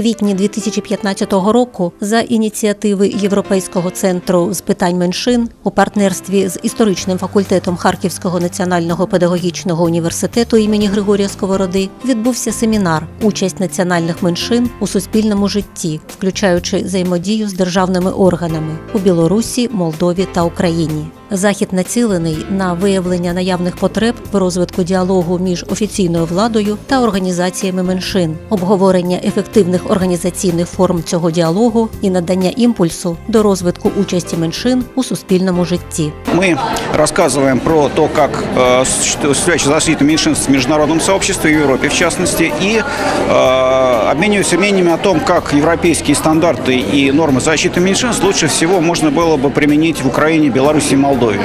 квітні 2015 року за ініціативи Європейського центру з питань меншин у партнерстві з історичним факультетом Харківського національного педагогічного університету імені Григорія Сковороди відбувся семінар Участь національних меншин у суспільному житті, включаючи взаємодію з державними органами у Білорусі, Молдові та Україні. Захід націлений на виявлення наявних потреб в розвитку діалогу між офіційною владою та організаціями меншин, обговорення ефективних організаційних форм цього діалогу і надання імпульсу до розвитку участі меншин у суспільному житті. Мы рассказываем про то, как э, осуществляется защита меньшинств в международном сообществе, в Европе в частности, и э, обмениваемся мнениями о том, как европейские стандарты и нормы защиты меньшинств лучше всего можно было бы применить в Украине, Беларуси и Молдове.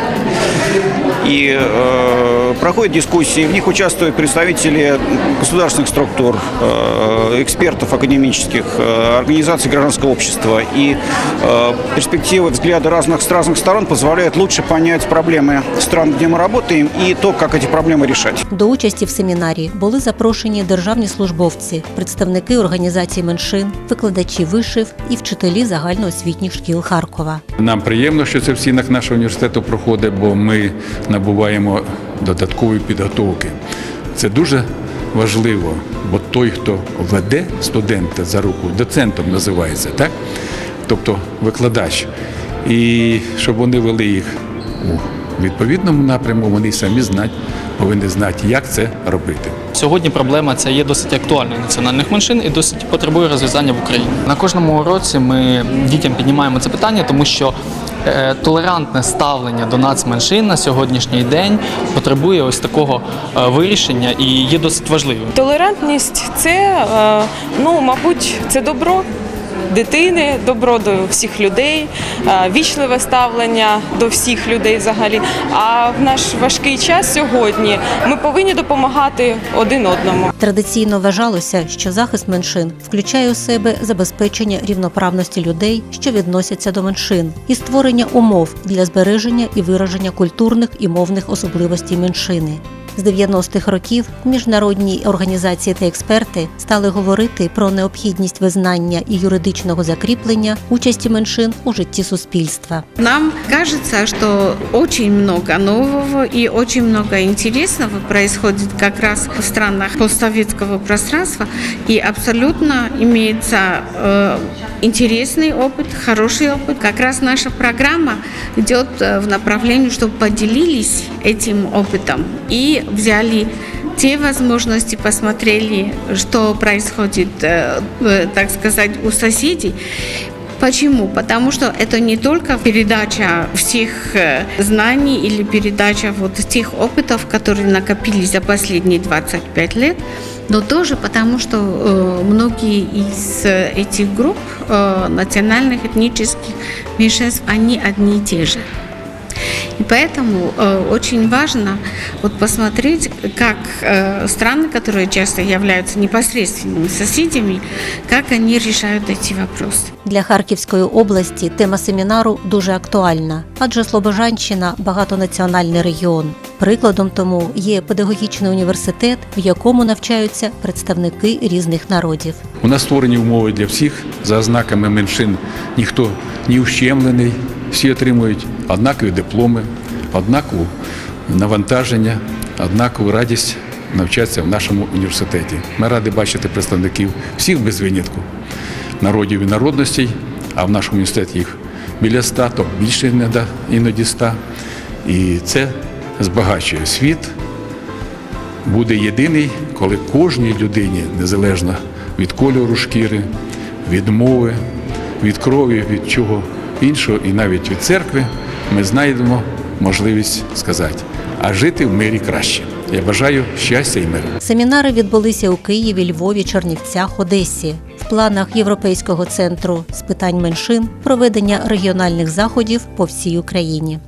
И э, проходят дискуссии, в них участвуют представители государственных структур, э, экспертов академических, э, организаций гражданского общества. И э, перспективы, взгляды разных, с разных сторон позволяют лучше понять проблемы стран, где мы работаем, и то, как эти проблемы решать. До участі в семінарі були запрошені державні службовці, представники організацій меншин, викладачі вишив і вчителі загальноосвітніх шкіл Харкова. Нам приємно, що це в стінах нашого університету проходить, бо ми набуваємо додаткової підготовки. Це дуже важливо, бо той, хто веде студента за руку, доцентом називається, так? тобто викладач. І щоб вони вели їх у відповідному напрямку, вони самі знати, повинні знати, як це робити. Сьогодні проблема ця є досить актуальною національних меншин і досить потребує розв'язання в Україні. На кожному уроці ми дітям піднімаємо це питання, тому що толерантне ставлення до нацменшин на сьогоднішній день потребує ось такого е, вирішення і є досить важливим. Толерантність це, е, ну, мабуть, це добро дитини, добро до всіх людей, е, вічливе ставлення до всіх людей взагалі. А в наш важкий час сьогодні ми повинні допомагати один одному. Традиційно вважалося, що захист меншин включає у себе забезпечення рівноправності людей, що відносяться до меншин, і створення умов для збереження і вираження культурних і мовних особливостей меншини. З 90-х років міжнародні організації та експерти стали говорити про необхідність визнання і юридичного закріплення участі меншин у житті суспільства. Нам кажется, что очень много нового и очень много интересного происходит как раз в странах постсоветского пространства. И абсолютно имеется э, интересный опыт, хороший опыт. Как раз наша программа идет э, в направлении, чтобы поделились этим опытом и взяли те возможности, посмотрели, что происходит, э, э, так сказать, у соседей. Почему? Потому что это не только передача всех знаний или передача вот тех опытов, которые накопились за последние 25 лет, но тоже потому, что э, многие из э, этих групп э, национальных этнических меньшинств, они одни и те же. И поэтому э, очень важно вот посмотреть, как э, страны, которые часто являются непосредственными соседями, как они решают эти вопросы. Для Харківської області тема семінару дуже актуальна, адже Слобожанщина багатонаціональний регіон. Прикладом тому є педагогічний університет, в якому навчаються представники різних народів. У нас створені умови для всіх за ознаками меншин. Ніхто не ущемлений, всі отримують однакові дипломи, однакове навантаження, однакову радість навчатися в нашому університеті. Ми раді бачити представників всіх без винятку народів і народностей, а в нашому університеті їх біля ста, то більше іноді ста. І це збагачує світ буде єдиний, коли кожній людині, незалежно від кольору шкіри, від мови, від крові, від чого іншого, і навіть від церкви, ми знайдемо можливість сказати, а жити в мирі краще. Я бажаю щастя і миру. Семінари відбулися у Києві, Львові, Чернівцях, Одесі. В планах Європейського центру з питань меншин проведення регіональних заходів по всій Україні.